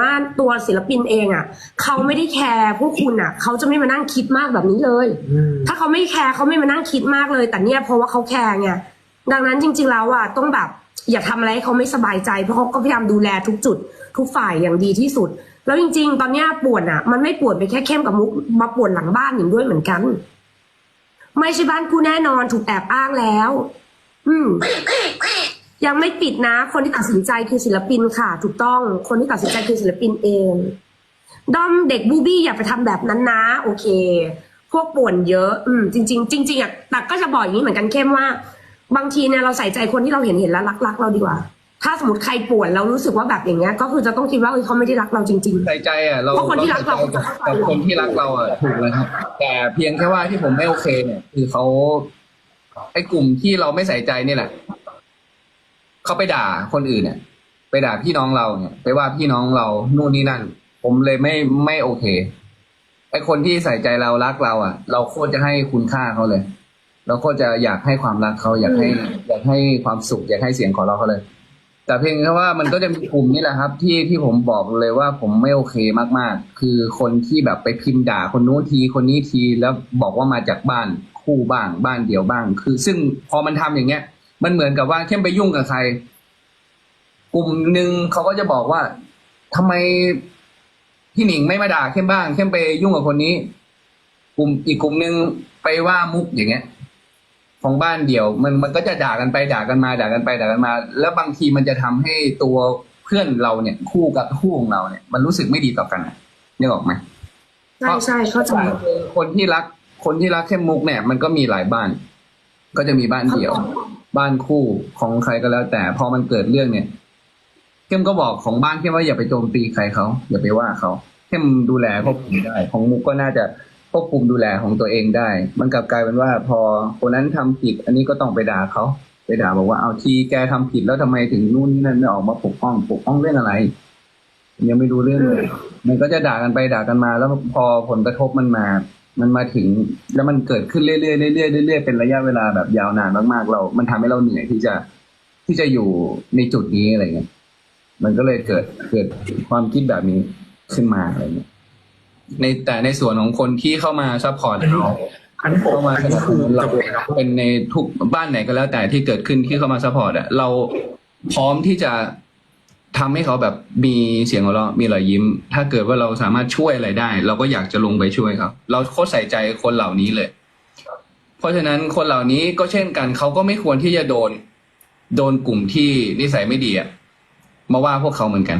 ว่าตัวศิลปินเองอะเขาไม่ได้แคร์พวกคุณอะเขาจะไม่มานั่งคิดมากแบบนี้เลยอืมถ้าเขาไม่แคร์เขาไม่มานั่งคิดมากเลย แต่เนี่ยเพราะว่าเขาแคร์ไงดังนั้นจริง ๆ แล้วอะต้องแบบอย่าทำอะไรให้เขาไม่สบายใจเพราะเขาก็พยายามดูแลทุกจุด ทุกฝ่ายอย่างดีที่สุด แล้วจริง ๆ ตอนเนี้ยป่วนอะ มันไม่ป่วนไปแค่เข้มกับมุกมาป่วนหลังบ้านอย่างด้วยเหมือนกัน ไม่ใช่บ้านกูแน่นอนถูกแอบอ้างแล้ว อืม ยังไม่ปิดนะ คนที่ตัดสินใจคือศิลปินค่ะ ถูกต้องคนที่ตัดสินใจคือศิลปินเองด้อมเด็กบูบี้อย่าไปทำแบบนั้นนะ โอเค พวกป่วนเยอะ อืมจริง ๆ จริงๆอะแต่ก็จะบอกอย่างนี้เหมือนกันเข้มว่า บางทีเนี่ยเราใส่ใจคนที่เราเห็นเห็นแล้วรักๆเราดีกว่า ถ้าสมมติใครป่วนเรารู้สึกว่าแบบอย่างเงี้ย ก็คือจะต้องคิดว่าเอ้ยเขาไม่ได้รักเราจริงใส่ใจอะเราเพราะคนที่รักเราใส่ใจกับคนที่รักเราอะถูกเลยครับ แต่เพียงแค่ว่าที่ผมไม่โอเคเนี่ย คือเขาไอ้กลุ่มที่เราไม่ใส่ใจนี่แหละ เขาไปด่าคนอื่นเนี่ย ไปด่าพี่น้องเราเนี่ย ไปว่าพี่น้องเรานู่นนี่นั่น ผมเลยไม่ไม่โอเคไอคนที่ใส่ใจเรารักเราอะ เราโคตรจะให้คุณค่าเขาเลย เราโคตรจะอยากให้ความรักเขาอยากให้ อยากให้ความสุข อยากให้เสียงของเราเขาเลย แต่เพียงแค่ว่ามันก็จะมีกลุ่มนี่แหละครับ ที่ที่ผมบอกเลยว่าผมไม่โอเคมากๆ คือคนที่แบบไปพิมพ์ด่าคนนู้นทีคนนี้ทีแล้วบอกว่ามาจากบ้านคู่บ้างบ้านเดียวบ้าง คือซึ่งพอมันทำอย่างเงี้ย มันเหมือนกับว่าเข้มไปยุ่งกับใคร กลุ่มหนึ่งเขาก็จะบอกว่าทำไมพี่หนิงไม่มาด่าเข้มบ้าง เข้มไปยุ่งกับคนนี้ กลุ่มอีกกลุ่มหนึ่งไปว่ามุกอย่างเงี้ย ของบ้านเดี่ยว มันมันก็จะด่ากันไปด่ากันมาด่ากันไปด่ากันมา แล้วบางทีมันจะทำให้ตัวเพื่อนเราเนี่ย คู่กับคู่ของเราเนี่ย มันรู้สึกไม่ดีต่อกันอะนึกออกไหมๆใช่ใช่เข้าใจคนที่รัก คนที่รักเข้มมุกเนี่ย มันก็มีหลายบ้าน ก็จะมีบ้านเดี่ยว บ้านคู่ของใครก็แล้ว แต่พอมันเกิดเรื่องเนี่ยเข้มก็บอกของบ้านเข้มว่าอย่าไปโจมตีใครเขาอย่าไปว่าเขาเข้มดูแลควบคุมได้ ของมุกก็น่าจะควบคุมดูแลของตัวเองได้ มันกลับกลายเป็นว่า พอคนนั้นทำผิด อันนี้ก็ต้องไปด่าเขาไปด่าบอกว่าเอาทีแกทำผิดแล้วทำไมถึงนู่นนี่นั่นไม่ออกมาปกป้องปกป้องเรื่องอะไร ยังไม่รู้เรื่องเลย มันก็จะด่ากันไปด่ากันมา แล้วพอผลกระทบมันมา มันมาถึงแล้วมันเกิดขึ้นเรื่อยๆเรื่อยๆเรื่อยๆเป็นระยะเวลาแบบยาวนานมากๆ เรา มันทำให้เราเหนื่อยที่จะที่จะอยู่ในจุดนี้อะไรเงี้ยมันก็เลยเกิดเกิดความคิดแบบนี้ขึ้นมาอะไรเงี้ยในแต่ในส่วนของคนที่เข้ามาซัพพอร์ตเราอันนี้ผมเข้ามาอันนี้คือเราเลยเนาะเป็นในทุกบ้านไหนก็แล้วแต่ที่เกิดขึ้นที่เข้ามาซัพพอร์ตอะเราพร้อมที่จะ ทำให้เขาแบบมีเสียงหัวเราะมีรอยยิ้ม ถ้าเกิดว่าเราสามารถช่วยอะไรได้ เราก็อยากจะลงไปช่วยครับเราโคตรใส่ใจคนเหล่านี้เลย เพราะฉะนั้นคนเหล่านี้ก็เช่นกันเขาก็ไม่ควรที่จะโดน โดนกลุ่มที่นิสัยไม่ดีอะมาว่าพวกเขาเหมือนกัน